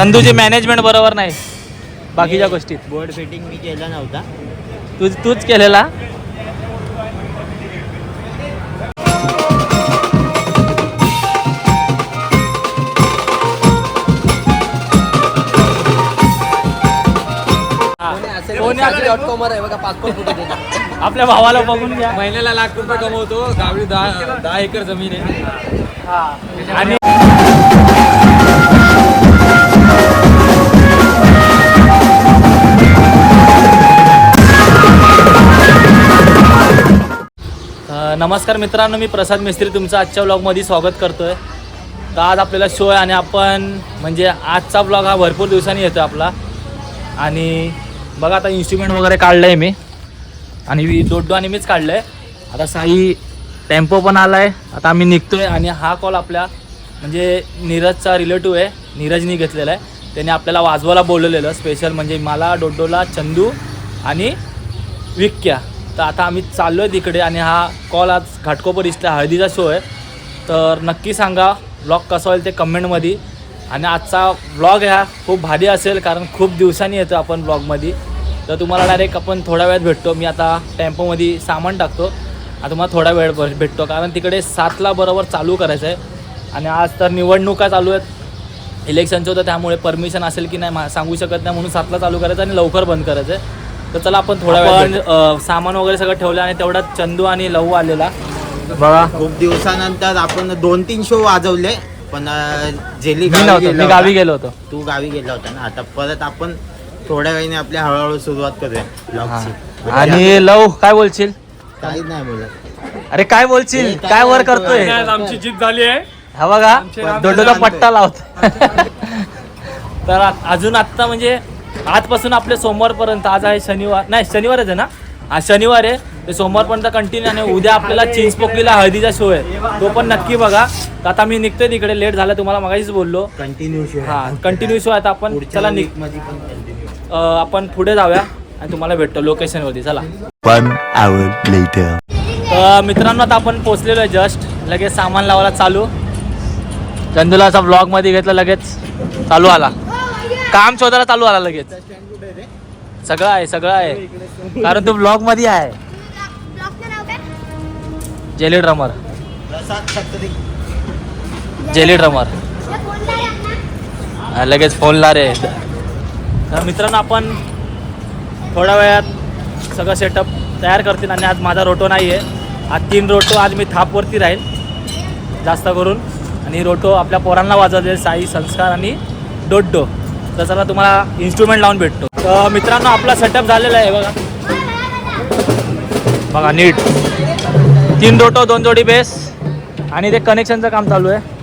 चंदूची management बरोबर नाही. बाकीच्या गोष्टीत. बोर्ड फिटिंग मी केला नव्हता. तू तूच केलेला? आपल्या भावाला बघून घ्या. महिन्याला लाख रुपये कमवतो गावी दहा दहा एकर जमीन आहे. आणि नमस्कार मित्रांनो मी प्रसाद मिस्त्री तुमचं आजच्या ब्लॉगमध्ये स्वागत करतो आहे तर आज आपल्याला शो आहे आणि आपण म्हणजे आजचा ब्लॉग हा भरपूर दिवसांनी येतो आपला. आणि बघा आता इन्स्ट्रुमेंट वगैरे काढलं आहे मी. आणि मी डोडो आणि मीच काढलं आहे आता साई टेम्पो पण आला आहे आता आम्ही निघतो आहे आणि हा कॉल आपल्या म्हणजे नीरजचा रिलेटिव्ह आहे. नीरजनी घेतलेला आहे. त्याने आपल्याला वाजवायला बोलवलेलं स्पेशल म्हणजे मला डोडोला चंदू आणि विक्या. तर आता आम्ही चाललो आहे तिकडे आणि हा कॉल आज घाटकोपर इथला हळदीचा शो आहे. तर नक्की सांगा ब्लॉग कसा होईल ते कमेंटमध्ये आणि आजचा ब्लॉग ह्या खूप भारी असेल कारण खूप दिवसांनी येतो आपण ब्लॉगमध्ये तर तुम्हाला डायरेक्ट आपण थोड्या वेळात भेटतो. मी आता टेम्पोमध्ये सामान टाकतो. आता तुम्हाला थोडा वेळ भेटतो. कारण तिकडे सातला बरोबर चालू करायचं आहे. आणि आज तर निवडणुका चालू आहेत. इलेक्शनचं होतं त्यामुळे परमिशन असेल की नाही मा- सांगू शकत नाही म्हणून सातला चालू करायचं आणि लवकर बंद करायचं आहे. तर चला आपण थोडा वेळ सामान वगैरे सगळं ठेवलं आणि तेवढ्यात चंदू आणि लहू आलेला. बघा. खूप दिवसानंतर आपण दोन तीन शो वाजवले पण जेली मी गावी गेला होता. गावी गेलो होतो. तू गावी गेला होता ना? आता परत आपण थोड्या वेळाने आपल्या हळूहळू सुरुवात करूया. हा. आणि लव काय बोलशील? काहीच नाही बोलत. अरे काय बोलशील? काय वर? करतोय? आज आमची जीत झाली आहे? हा बघा राम पट्टा लावत तर अजून आत्ता म्हणजे आजपासून आपले सोमवारपर्यंत आज आहे शनिवार नाही शनिवारच आहे ना? आज शनिवार आहे. ते सोमवारपर्यंत कंटिन्यू आणि उद्या आपल्याला चिंच पोकलीला हळदीचा शो आहे. तो पण नक्की बघा. तर आता मी निघतोय तिकडे. लेट झाला तुम्हाला मगाशीच बोललो. कंटिन्यू शो हा कंटिन्यू शो आहे. आता आपण चला निघ. अं, आपण पुढे जाऊया आणि तुम्हाला भेटतो लोकेशनवरती चला. One hour later. अ, मित्रांनो आता आपण पोचलेलो आहे जस्ट लगेच सामान लावायला चालू. चंदूला असा ब्लॉगमध्ये घेतलं लगेच. चालू आला. काम शोधायला चालू आला लगेच. सगळं आहे सगळं आहे. कारण तू ब्लॉगमध्ये आहे. जेली ड्रमर जेली ड्रमर लगेच फोनला रे. तर मित्रांनो आपण थोड्या वेळात सगळं सेटअप तयार करतील आणि आज माझा रोटो नाही आहे आज तीन रोटो आज मी थापवरती राहील जास्त करून. आणि रोटो आपल्या पोरांना वाजवले साई संस्कार आणि डोड्डो. तर चला तुम्हाला इन्स्ट्रुमेंट लावून भेटतो. तर मित्रांनो आपला सेटअप झालेला आहे बघा. बघा नीट. तीन रोटो दोन जोडी बेस आणि ते कनेक्शनचं काम चालू आहे.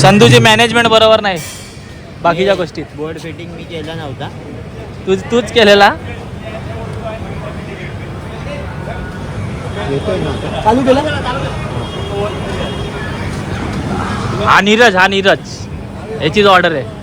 चंदूची मॅनेजमेंट बरोबर नाही. बाकीच्या गोष्टीत बोर्ड फिटिंग मी केला नव्हता. तू तूच केलेला? चालू केलं? हा नीरज हा नीरज. याचीच ऑर्डर आहे.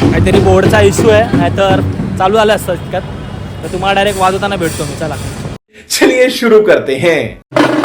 काहीतरी बोर्डचा इश्यू आहे नाहीतर चालू झालं असतं इतक्यात तर तुम्हाला डायरेक्ट वाजवताना भेटतो मी. चला. चलिए शुरू करते हैं.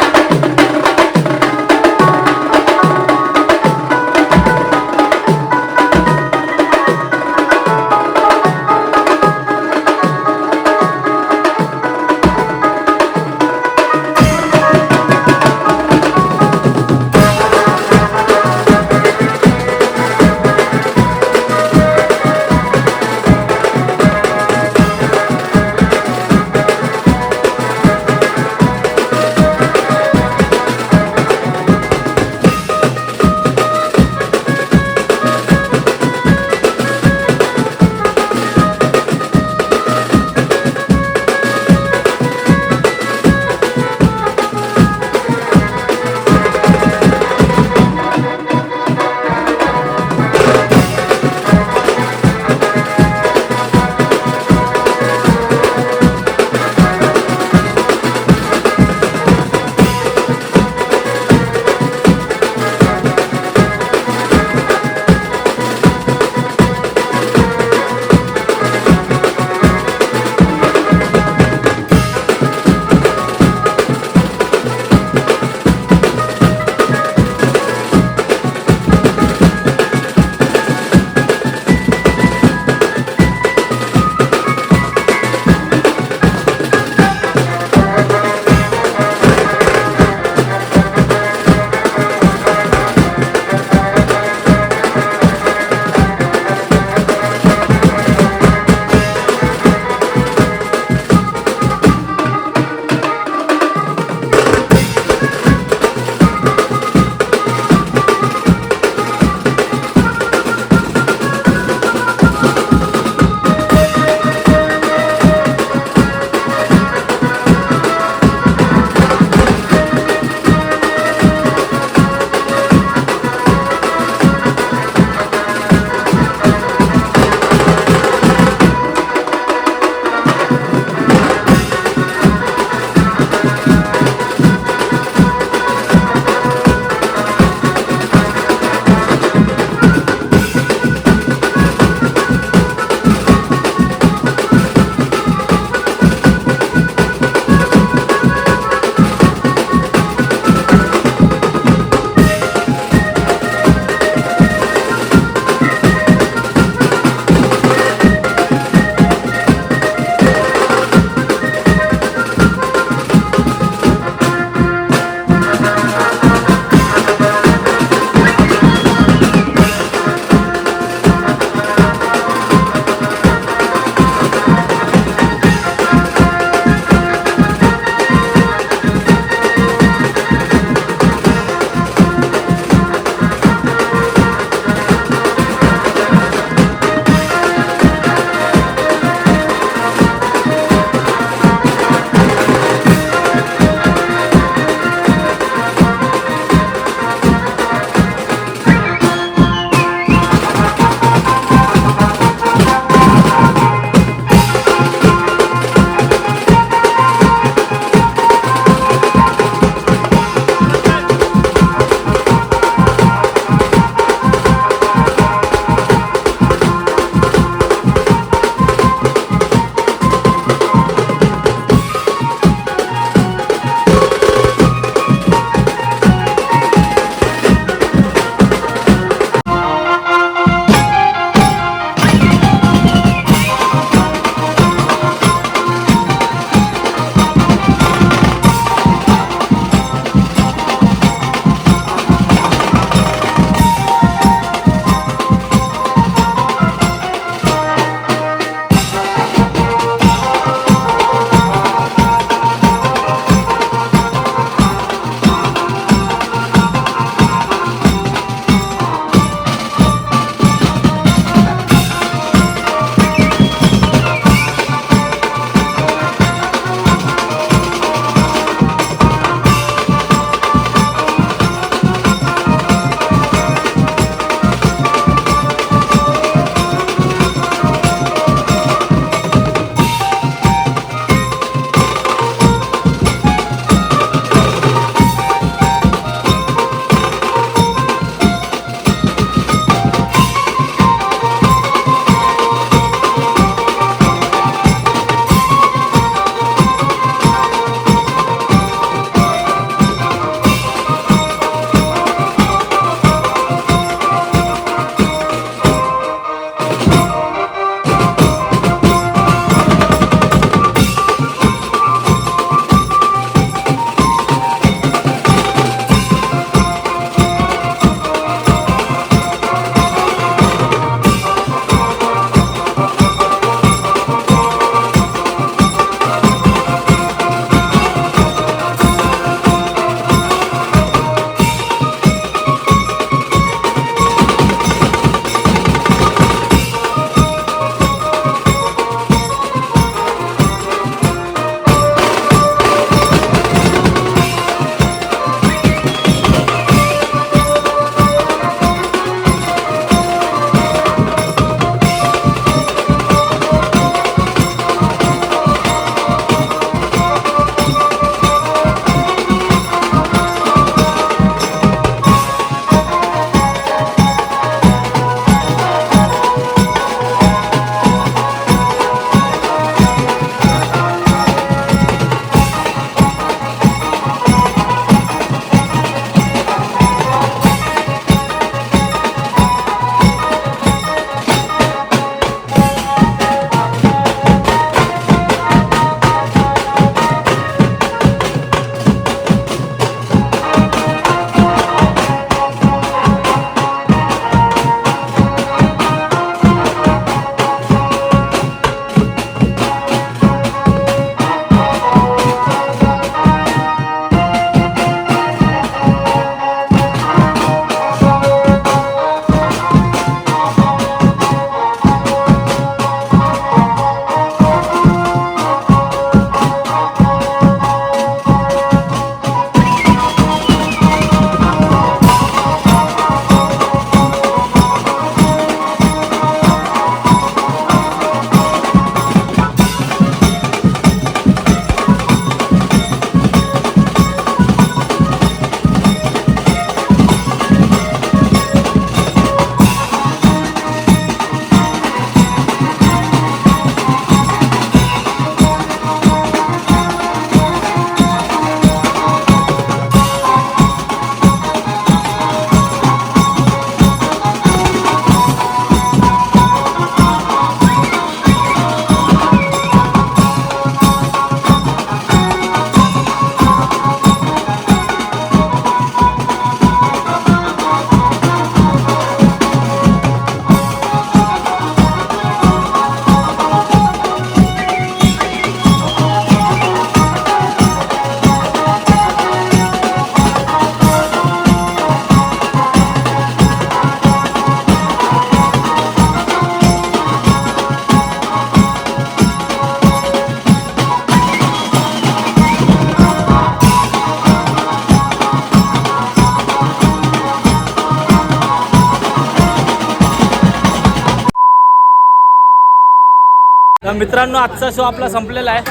मित्रांनो आजचा शो आपला संपलेला आहे.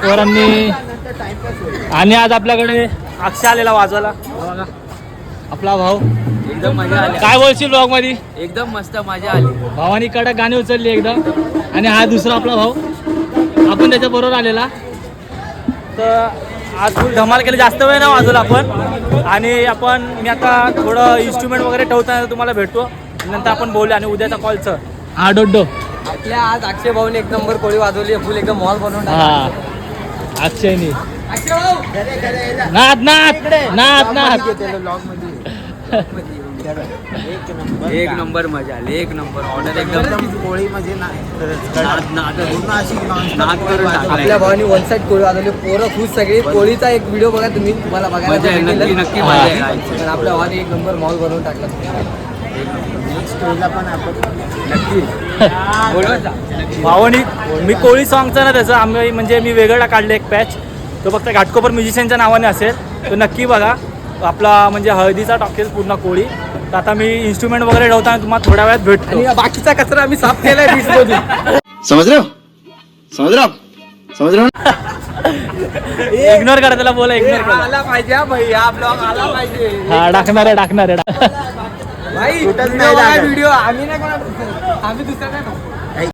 पोरांनी आणि आज आपल्याकडे अक्षय आलेला वाजवायला. बघा. आपला भाऊ. एकदम मजा आली. काय बोलशील ब्लॉगमध्ये? एकदम मस्त मजा आली. भावानी कडक गाणी उचलली एकदम. आणि हा दुसरा आपला भाऊ. आपण त्याच्या बरोबर आलेला. तर आज फुल धमाल केली. जास्त वेळ नाही वाजवला आपण. आणि आपण मी आता थोडं इन्स्ट्रुमेंट वगैरे ठेवताना तुम्हाला भेटतो. नंतर आपण बोलू आणि उद्याचा कॉलचं हा डोड्डो आपल्या आज अक्षय भाऊने एक नंबर कोळी वाजवली फुल एकदम मॉल बनवून हा. अक्षयनी. नाद नाद नाद नाद. एक नंबर मजा आली एक नंबर ऑर्डर एकदम पोळी म्हणजे. आपल्या भावानी वन साईड कोळी वाजवली. पोरं खुश सगळी. कोळीचा एक व्हिडिओ बघा तुम्ही तुम्हाला बघायला मजा आहे, भेटेल. नक्की नक्की. मजा आहे. पण आपल्या भावाने एक नंबर मॉल बनवून टाकला. पण आपण नक्की. भावानी मी कोळी सॉंगचं ना त्याचं आम्ही म्हणजे मी वेगळा काढलं एक पॅच तो फक्त घाटकोपर म्युझिशियनच्या नावाने असेल. तो नक्की बघा. आपला म्हणजे हळदीचा टॉकेज पूर्ण कोळी. तर आता मी इन्स्ट्रुमेंट वगैरे ठेवताना तुम्हाला थोड्या वेळात भेटतो. आणि बाकीचा कचरा आम्ही साफ केलाय रहे हो ना इग्नोर करा त्याला बोला इग्नोर करा. आला पाहिजे हा भाई हा ब्लॉग आला पाहिजे. हा टाकणार आहे टाकणार आहे. भाई व्हिडिओ नाही बघा, लागत. व्हिडिओ आम्ही नाही कोणा आम्ही दुसऱ्या नाही बघू.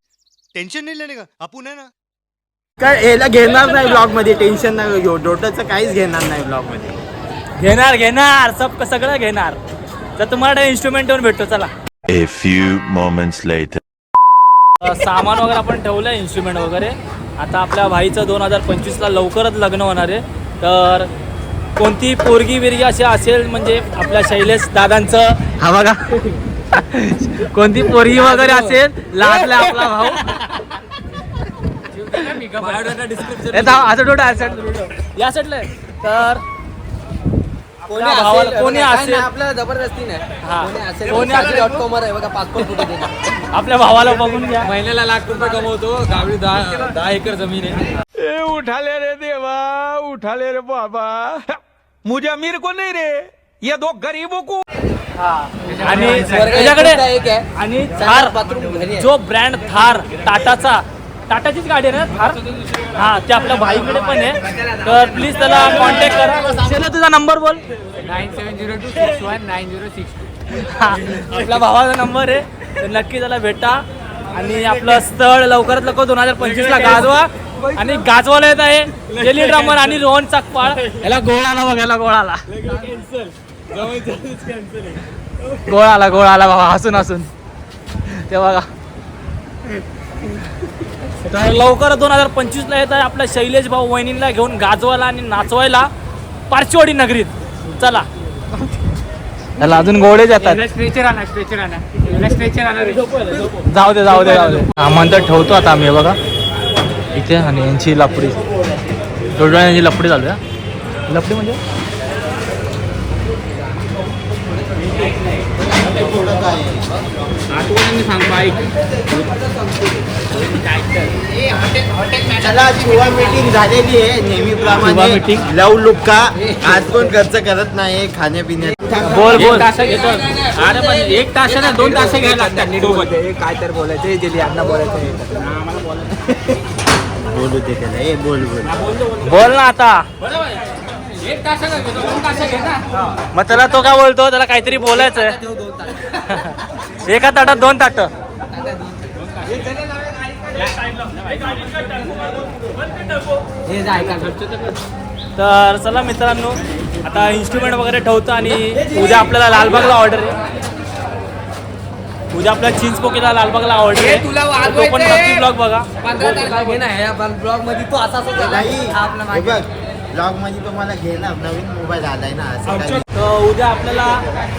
टेंशन नहीं लेने का? आपण है ना. काय याला घेणार नाही ब्लॉगमध्ये टेन्शन नाही. घेऊ डोटरचं काहीच घेणार नाही ब्लॉगमध्ये घेणार घेणार. सब सगळं घेणार. तर तुम्हाला इन्स्ट्रुमेंट येऊन भेटतो. चला. A few moments later. अ, सामान वगैरे आपण ठेवलं आहे इन्स्ट्रुमेंट वगैरे. आता आपल्या भाईचं दोन हजार पंचवीसला लवकरच लग्न होणार आहे. तर कोणती पोरगी बिरगी अशी असेल म्हणजे आपल्या शैलेश दादांचं? हा बघा. कोणती पोरगी वगैरे असेल लाजला आपला भाऊ. ए, थांब, असं थोडं असं या साईडला आहे. तर कोणी आपल्या भावाला- असेल कोणी असेल आपल्याला जबरदस्ती नाही. हा. कोणी असेल कोणी कोणी असेल- डॉट कॉमर आहे बघा पासपोर्ट कुठे देणार. आपल्या भावाला बघून घ्या. महिन्याला लाख रुपये कमवतो गावी दहा दहा एकर जमीन आहे. उठा ले रे देवा उठा ले रे बाबा. मुझे अमीर को नहीं रे ये दो गरीबों को. आणि त्याच्याकडे एकुलता एक आहे. आणि थार. जो ब्रँड थार टाटाचा. टाटाचीच गाडी आहे ना थार? हा ते आपल्या भाईकडे पण आहे. तर प्लीज त्याला कॉन्टॅक्ट करा. शेला तुझा नंबर बोल. Nine seven zero two six one nine zero six हा, आपल्या भावाचा नंबर आहे. तर नक्की त्याला भेटा. आणि आपलं स्थळ लवकरात लवकर दोन हजार पंचवीस ला गाजवा. आणि गाजवाला येत आहे. जेली ड्रामर आणि रोहन चाकपाळ. याला गोळ आला बघ याला गोळ आला. गोळ आला गोळ आला बाबा हसून हसून. ते बघा. तर लवकर दोन हजार पंचवीस ला येत आहे आपल्या शैलेश भाऊ वहिनीला घेऊन गाजवायला आणि नाचवायला पारचीवाडी नगरीत. चला. त्याला अजून स्ट्रेचर आणा जाऊ दे जाऊ दे जाऊ दे. तर ठेवतो आता आम्ही हे बघा. इथे आणि यांची लपडी. थोड्या यांची लपडी चालू आहे लपडी म्हणजे? आठवणी सांगतो ऐक चला शिवा मीटिंग झालेली आहे. शिवा नेहमीप्रमाणे meeting. लव लुक्का आज पण खर्च करत नाही खाण्यापिण्यात. बोल बोल. अरे पण एक तास ना दोन तास घ्यायला लागतात. काय तर बोलायचं जेली अण्णा बोलायचं बोलू दे त्याला. ए बोल बोल. बोल ना आता. मग त्याला तो काय बोलतो? त्याला काहीतरी बोलायचं आहे एका ताटात दोन ताट. हे तर चला मित्रांनो आता इन्स्ट्रुमेंट वगैरे ठेवतो आणि उद्या आपल्याला लालबागला ऑर्डर आहे. उद्या आपल्या चिंच पोकीला लालबागला ऑर्डर आहे तुला तो पण. नक्की ब्लॉग बघा. पंधरा तारखेला. घे ना ब्लॉगमध्ये तो असा असा झाला. नाही. हा आपला हे मागे. बघ ब्लॉगमध्ये तुम्हाला घेणार नवीन मोबाईल आलाय ना असं काही. तर उद्या आपल्याला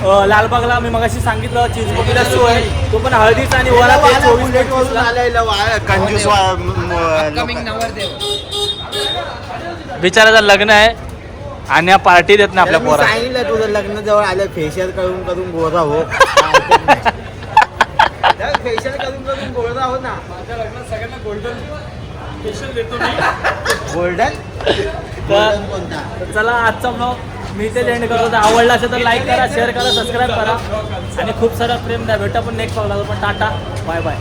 अ, लालबागला मी मगाशी सांगितलं चिंचपोकीला शो आहे. तो पण हळदीचा आणि वाला चोवीस बुलेट वरून पंचवीसला. आलाय लव- कंजूस वा- म- Upcoming लोक- नवरदेव. बिचाराचं लग्न आहे आणि या पार्टी देत नाही आपल्या मी पोरा सांगितलं तुझं लग्न जवळ आलं फेशियल करून करून गोरा हो. फेशियल करून करून गोरा हो ना. गोल्डन तर कोणता? तर चला आजचा ब्लॉग मी इथे एंड करतो. आवडला असेल तर लाईक करा शेअर करा सबस्क्राईब करा. आणि खूप सारं प्रेम द्या. भेटा पण नेक्स्ट ब्लॉगला पण टाटा. Bye bye